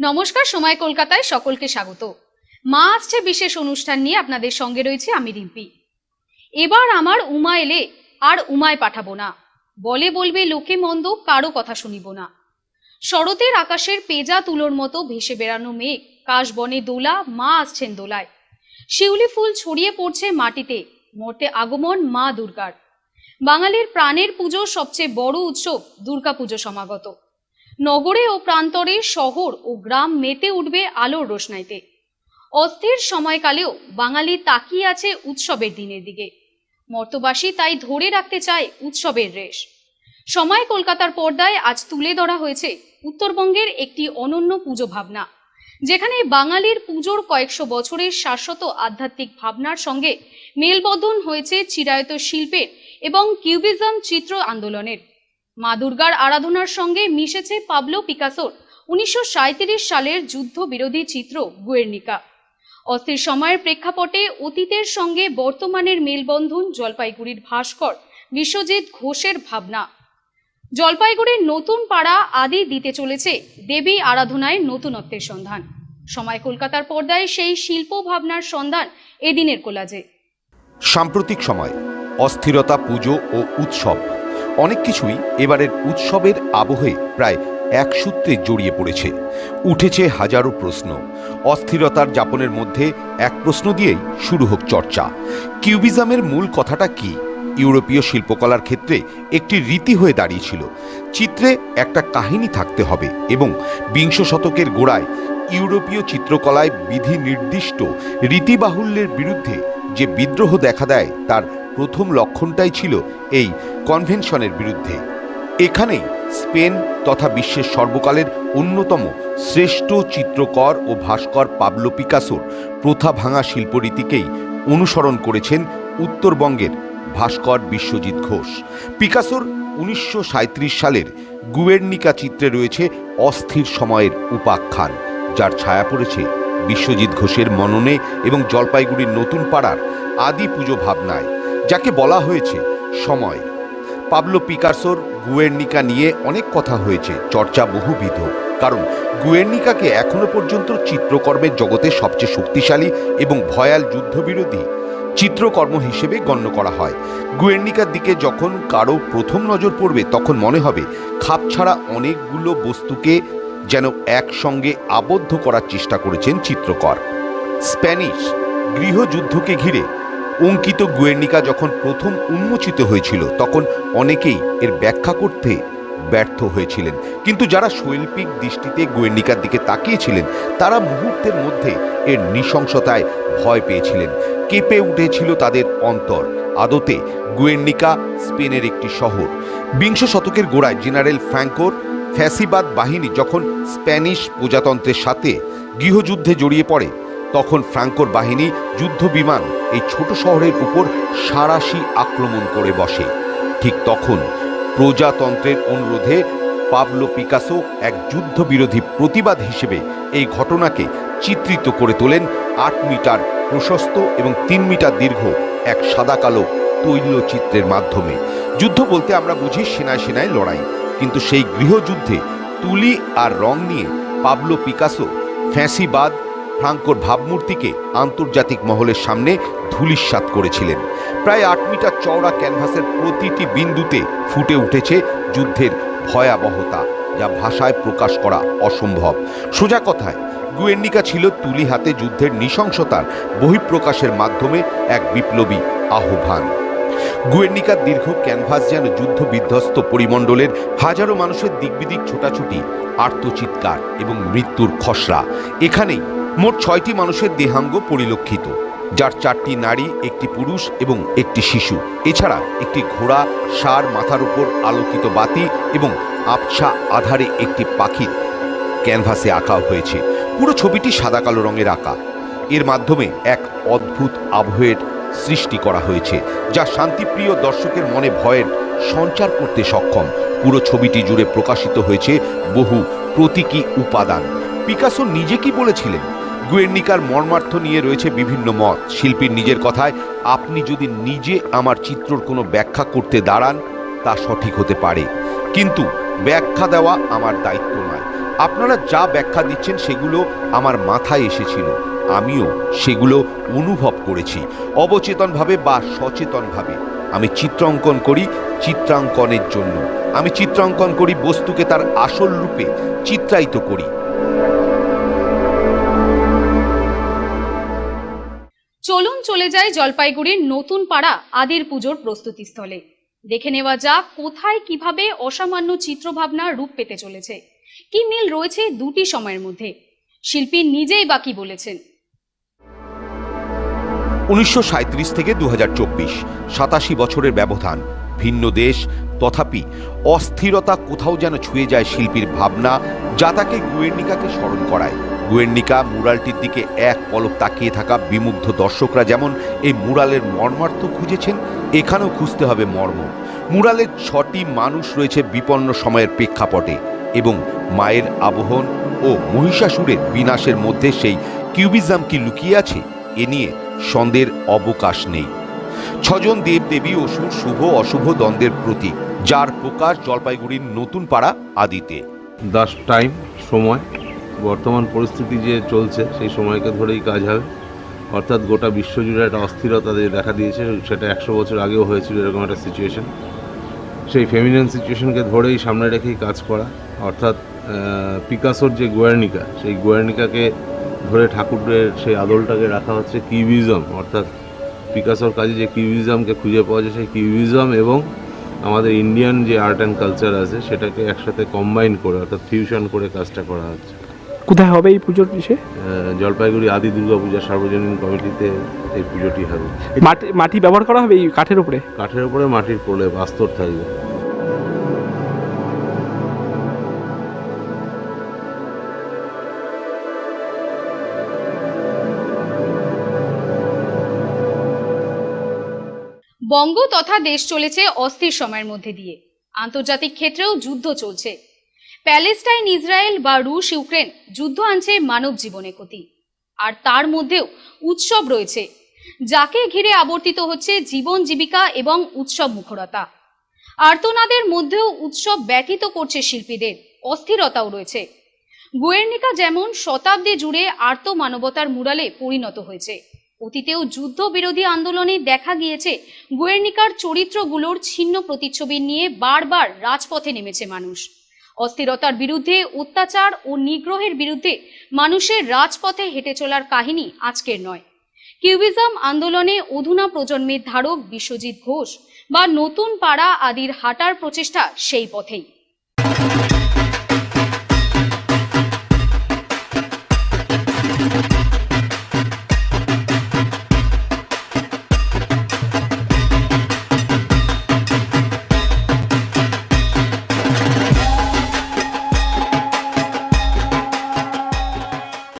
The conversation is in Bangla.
নমস্কার, সময় কলকাতায় সকলকে স্বাগত। মা আসছে বিশেষ অনুষ্ঠান নিয়ে আপনাদের সঙ্গে রয়েছে আমি রিম্পি। এবার আমার উমা এলে আর উমায় পাঠাবো না। বলে বলবে, লোকে মন্দ, কারও কথা শুনিব না। শরতের আকাশের পেজা তুলোর মতো ভেসে বেড়ানো মেঘ কাশবনে দোলা, মা আসছেন দোলায়। শিউলি ফুল ছড়িয়ে পড়ছে মাটিতে মর্তে আগমন মা দুর্গার। বাঙালির প্রাণের পুজো সবচেয়ে বড় উৎসব দুর্গাপুজো সমাগত। নগরে ও প্রান্তরে শহর ও গ্রাম মেতে উঠবে আলোর রোশনাইতে। অস্থির সময়কালেও বাঙালি তাকিয়ে আছে উৎসবের দিনের দিকে। মর্তবাসী তাই ধরে রাখতে চায় উৎসবের রেশ। সময় কলকাতার পর্দায় আজ তুলে ধরা হয়েছে উত্তরবঙ্গের একটি অনন্য পুজো ভাবনা, যেখানে বাঙালির পুজোর কয়েকশো বছরের শাশ্বত আধ্যাত্মিক ভাবনার সঙ্গে মেলবন্ধন হয়েছে চিরায়ত শিল্পের এবং কিউবিজম চিত্র আন্দোলনের। মা দুর্গার আরাধনার সঙ্গে মিশেছে পাবলো পিকাসোর উনিশশো সাঁইত্রিশ সালের যুদ্ধ বিরোধী চিত্র গুয়ের্নিকা। অস্থির সময়ের প্রেক্ষাপটে অতীতের সঙ্গে বর্তমানের মেলবন্ধন জলপাইগুড়ির ভাস্কর বিশ্বজিৎ ঘোষের ভাবনা। জলপাইগুড়ির নতুন পাড়া আদি দিতে চলেছে দেবী আরাধনায় নতুনত্বের সন্ধান। সময় কলকাতার পর্দায় সেই শিল্প ভাবনার সন্ধান এদিনের কোলাজে। সাম্প্রতিক সময় অস্থিরতা পুজো ও উৎসব অনেক কিছুই এবারের উৎসবের আবহে প্রায় এক সূত্রে জড়িয়ে পড়েছে। উঠেছে হাজারো প্রশ্ন। অস্থিরতার যাপনের মধ্যে এক প্রশ্ন দিয়েই শুরু হোক চর্চা। কিউবিজমের মূল কথাটা কি? ইউরোপীয় শিল্পকলার ক্ষেত্রে একটি রীতি হয়ে দাঁড়িয়েছিল। চিত্রে একটা কাহিনী থাকতে হবে এবং বিংশ শতকের গোড়ায় ইউরোপীয় চিত্রকলায় বিধি নির্দিষ্ট রীতিবাহুল্যের বিরুদ্ধে যে বিদ্রোহ দেখা দেয় তার প্রথম লক্ষণটাই ছিল এই কনভেনশনের বিরুদ্ধে। এখানেই স্পেন তথা বিশ্বের সর্বকালের অন্যতম শ্রেষ্ঠ চিত্রকর ও ভাস্কর পাবলো পিকাসোর প্রথা ভাঙা শিল্পরীতিকেই অনুসরণ করেছেন উত্তরবঙ্গের ভাস্কর বিশ্বজিৎ ঘোষ। পিকাসোর উনিশশো সাঁইত্রিশ সালের গুয়ের্নিকা চিত্রে রয়েছে অস্থির সময়ের উপাখ্যান, যার ছায়া পড়েছে বিশ্বজিৎ ঘোষের মননে এবং জলপাইগুড়ির নতুন পাড়ার আদি পুজো ভাবনায়। যাকে বলা হয়েছে সময়। পাবলো পিকাসোর গুয়ের্নিকা নিয়ে অনেক কথা হয়েছে, চর্চা বহুবিধ। কারণ গুয়ের্নিকাকে এখনও পর্যন্ত চিত্রকর্মের জগতে সবচেয়ে শক্তিশালী এবং ভয়াল যুদ্ধবিরোধী চিত্রকর্ম হিসেবে গণ্য করা হয়। গুয়ের্নিকার দিকে যখন কারও প্রথম নজর পড়বে, তখন মনে হবে খাপ ছাড়া অনেকগুলো বস্তুকে যেন একসঙ্গে আবদ্ধ করার চেষ্টা করেছেন চিত্রকর। স্প্যানিশ গৃহযুদ্ধকে ঘিরে অঙ্কিত গুয়ের্নিকা যখন প্রথম উন্মোচিত হয়েছিল, তখন অনেকেই এর ব্যাখ্যা করতে ব্যর্থ হয়েছিলেন। কিন্তু যারা শৈল্পিক দৃষ্টিতে গুয়ের্নিকার দিকে তাকিয়েছিলেন, তারা মুহূর্তের মধ্যে এর নৃশংসতায় ভয় পেয়েছিলেন। কেঁপে উঠেছিল তাদের অন্তর। আদতে গুয়ের্নিকা স্পেনের একটি শহর। বিংশ শতকের গোড়ায় জেনারেল ফ্র্যাঙ্কোর ফ্যাসিবাদ বাহিনী যখন স্প্যানিশ প্রজাতন্ত্রের সাথে গৃহযুদ্ধে জড়িয়ে পড়ে তখন ফ্রাঙ্কোর বাহিনী যুদ্ধ বিমান এই ছোট শহরের উপর সাঁড়াশি আক্রমণ করে বসে। ঠিক তখন প্রজাতন্ত্রের অনুরোধে পাবলো পিকাসো এক যুদ্ধবিরোধী প্রতিবাদ হিসেবে এই ঘটনাকে চিত্রিত করে তোলেন আট মিটার প্রশস্ত এবং তিন মিটার দীর্ঘ এক সাদাকালো তৈলচিত্রের মাধ্যমে। যুদ্ধ বলতে আমরা বুঝি সেনায় সেনায় লড়াই, কিন্তু সেই গৃহযুদ্ধে তুলি আর রং নিয়ে পাবলো পিকাসো ফ্যাঁসিবাদ ফ্রাঙ্কোর ভাবমূর্তিকে আন্তর্জাতিক মহলের সামনে ধূলিসাৎ করেছিলেন। প্রায় আট মিটার চওড়া ক্যানভাসের প্রতিটি বিন্দুতে ফুটে উঠেছে যুদ্ধের ভয়াবহতা, যা ভাষায় প্রকাশ করা অসম্ভব। সোজা কথায়, গুয়েন্ডিকা ছিল তুলি হাতে যুদ্ধের নৃশংসতার বহিঃপ্রকাশের মাধ্যমে এক বিপ্লবী আহ্বান। গুয়েন্ডিকার দীর্ঘ ক্যানভাস যেন যুদ্ধ বিধ্বস্ত পরিমণ্ডলের হাজারো মানুষের দিকবিদিক ছোটাছুটি, আর্তচিৎকার এবং মৃত্যুর খসড়া। এখানেই মোট ছয়টি মানুষের দেহাঙ্গ পরিলক্ষিত, যার চারটি নারী, একটি পুরুষ এবং একটি শিশু। এছাড়া একটি ঘোড়া সার মাথার উপর আলোকিত বাতি এবং আবছা আধারে একটি পাখির ক্যানভাসে আঁকা হয়েছে। পুরো ছবিটি সাদা কালো রঙের আঁকা। এর মাধ্যমে এক অদ্ভুত আবহের সৃষ্টি করা হয়েছে, যা শান্তিপ্রিয় দর্শকের মনে ভয়ের সঞ্চার করতে সক্ষম। পুরো ছবিটি জুড়ে প্রকাশিত হয়েছে বহু প্রতীকী উপাদান। পিকাসো নিজে কি বলেছিলেন? গুয়ের্নিকার মর্মার্থ নিয়ে রয়েছে বিভিন্ন মত। শিল্পীর নিজের কথায়, আপনি যদি নিজে আমার চিত্রর কোনো ব্যাখ্যা করতে দাঁড়ান, তা সঠিক হতে পারে। কিন্তু ব্যাখ্যা দেওয়া আমার দায়িত্ব নয়। আপনারা যা ব্যাখ্যা দিচ্ছেন সেগুলো আমার মাথায় এসেছিল। আমিও সেগুলো অনুভব করেছি, অবচেতনভাবে বা সচেতনভাবে। আমি চিত্রাঙ্কন করি চিত্রাঙ্কনের জন্য। আমি চিত্রাঙ্কন করি বস্তুকে তার আসল রূপে চিত্রায়িত করি। চলুন চলে যায় জলপাইগুড়ির নতুন পাড়া আদির পুজোর প্রস্তুতি স্থলে। দেখে নেওয়া যাক কোথায় কীভাবে অসামান্য চিত্রভাবনা রূপ পেতে চলেছে। কি মিল রয়েছে দুটি সময়ের মধ্যে? শিল্পী নিজেই বা কি বলেছেন? উনিশশো থেকে দু সাতাশি বছরের ব্যবধান, ভিন্ন দেশ, তথাপি অস্থিরতা কোথাও যেন ছুঁয়ে যায় শিল্পীর ভাবনা, যা তাকে গুয়ের্নিকাকে স্মরণ করায়। গুয়ের্নিকা মুরালটির দিকে এক পলক তাকিয়ে থাকা বিমুগ্ধ দর্শকরা যেমন এই মুরালের মর্মার্থ খুঁজেছেন, এখানেও খুঁজতে হবে মর্ম। মুরালের ছটি মানুষ রয়েছে বিপন্ন সময়ের প্রেক্ষাপটে এবং মায়ের আবহন ও মহিষাসুরের বিনাশের মধ্যে সেই কিউবিজম কি লুকিয়ে আছে, এ নিয়ে সন্দেহের অবকাশ নেই। ছজন দেব দেবী অসুর শুভ অশুভ দ্বন্দ্বের প্রতীক, যার প্রকাশ জলপাইগুড়ির নতুন পাড়া আদিতে। দাস টাইম সময় বর্তমান পরিস্থিতি যে চলছে, সেই সময়কে ধরেই কাজ হবে। অর্থাৎ গোটা বিশ্বজুড়ে একটা অস্থিরতা দেখা দিয়েছে, সেটা একশো বছর আগেও হয়েছিল এরকম একটা সিচুয়েশন সেই ফেমিনিয়ান সিচুয়েশনকে ধরেই সামনে রেখেই কাজ করা। অর্থাৎ পিকাসোর যে গোয়ার্নিকা সেই গোয়ার্নিকাকে ধরে ঠাকুরের সেই আদলটাকে রাখা হচ্ছে কিউবিজম অর্থাৎ পিকাসোর কাজে যে কিউবিজমকে খুঁজে পাওয়া যায়, সেই কিউবিজম এবং আমাদের ইন্ডিয়ান যে আর্ট অ্যান্ড কালচার আছে, সেটাকে একসাথে কম্বাইন করে, অর্থাৎ ফিউশন করে কাজটা করা হচ্ছে। কোথায় হবে এই পুজোর বিষয়ে আহ, জলপাইগুড়ি আদি দুর্গাপূজা সার্বজনীন কমিটিতে এই পুজোটি হবে। মাটি মাটি ব্যবহার করা হবে এই কাঠের উপরে? কাঠের উপরে মাটির প্রলেপ আস্তর থাকবে বঙ্গ তথা দেশ চলেছে অস্থির সময়ের মধ্যে দিয়ে। আন্তর্জাতিক ক্ষেত্রেও যুদ্ধ চলছে। প্যালেস্টাইন, ইসরায়েল বা রুশ, ইউক্রেন যুদ্ধ আনছে মানব জীবনে ক্ষতি। আর তার মধ্যেও উৎসব রয়েছে, যাকে ঘিরে আবর্তিত হচ্ছে জীবন জীবিকা এবং উৎসব মুখরতা। আর্তনাদের মধ্যেও উৎসব ব্যতীত করছে শিল্পীদের, অস্থিরতাও রয়েছে। গোয়ের্নিকা যেমন শতাব্দী জুড়ে আর্ত মানবতার মুরালে পরিণত হয়েছে, অতীতেও যুদ্ধ বিরোধী আন্দোলনে দেখা গিয়েছে গোয়ের্নিকার চরিত্রগুলোর ছিন্ন প্রতিচ্ছবি নিয়ে বারবার রাজপথে নেমেছে মানুষ। অস্থিরতার বিরুদ্ধে, অত্যাচার ও নিগ্রহের বিরুদ্ধে মানুষের রাজপথে হেঁটে চলার কাহিনী আজকের নয়। কিউবিজম আন্দোলনে অধুনা প্রজন্মের ধারক বিশ্বজিৎ ঘোষ বা নতুন পাড়া আদির হাঁটার প্রচেষ্টা সেই পথেই।